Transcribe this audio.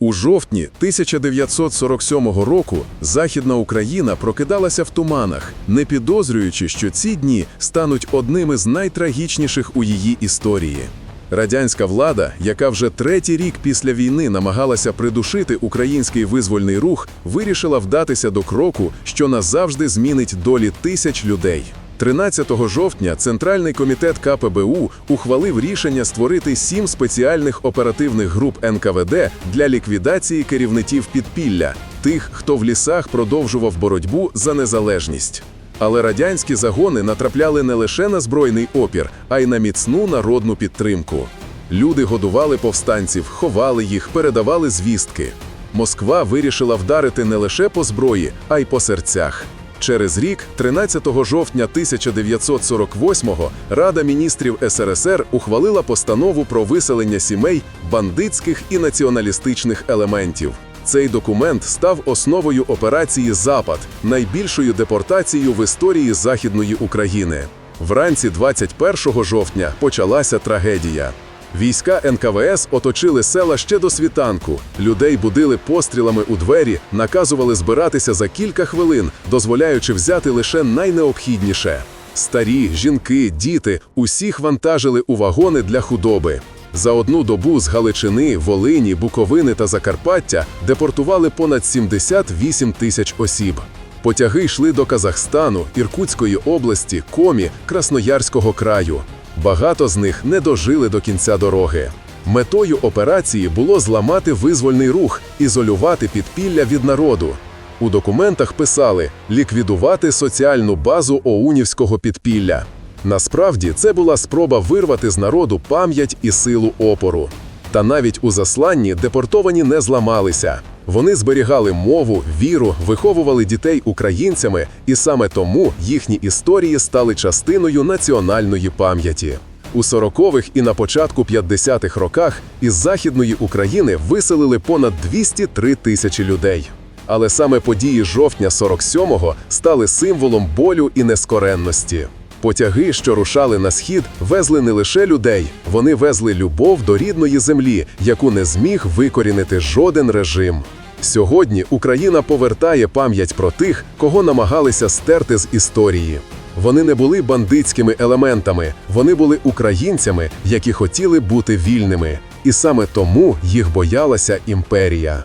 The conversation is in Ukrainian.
У жовтні 1947 року Західна Україна прокидалася в туманах, не підозрюючи, що ці дні стануть одними з найтрагічніших у її історії. Радянська влада, яка вже третій рік після війни намагалася придушити український визвольний рух, вирішила вдатися до кроку, що назавжди змінить долі тисяч людей. 13 жовтня Центральний комітет КПБУ ухвалив рішення створити сім спеціальних оперативних груп НКВД для ліквідації керівників підпілля, тих, хто в лісах продовжував боротьбу за незалежність. Але радянські загони натрапляли не лише на збройний опір, а й на міцну народну підтримку. Люди годували повстанців, ховали їх, передавали звістки. Москва вирішила вдарити не лише по зброї, а й по серцях. Через рік, 13 жовтня 1948-го, Рада міністрів СРСР ухвалила постанову про виселення сімей бандитських і націоналістичних елементів. Цей документ став основою операції Запад, найбільшою депортацією в історії Західної України. Вранці 21 жовтня почалася трагедія. Війська НКВС оточили села ще до світанку. Людей будили пострілами у двері, наказували збиратися за кілька хвилин, дозволяючи взяти лише найнеобхідніше. Старі, жінки, діти усіх вантажили у вагони для худоби. За одну добу з Галичини, Волині, Буковини та Закарпаття депортували понад 78 тисяч осіб. Потяги йшли до Казахстану, Іркутської області, Комі, Красноярського краю. Багато з них не дожили до кінця дороги. Метою операції було зламати визвольний рух, ізолювати підпілля від народу. У документах писали ліквідувати соціальну базу оунівського підпілля. Насправді це була спроба вирвати з народу пам'ять і силу опору. Та навіть у засланні депортовані не зламалися. Вони зберігали мову, віру, виховували дітей українцями, і саме тому їхні історії стали частиною національної пам'яті. У 40-х і на початку 50-х роках із Західної України виселили понад 203 тисячі людей. Але саме події жовтня 47-го стали символом болю і нескоренності. Потяги, що рушали на схід, везли не лише людей, вони везли любов до рідної землі, яку не зміг викорінити жоден режим. Сьогодні Україна повертає пам'ять про тих, кого намагалися стерти з історії. Вони не були бандитськими елементами, вони були українцями, які хотіли бути вільними. І саме тому їх боялася імперія.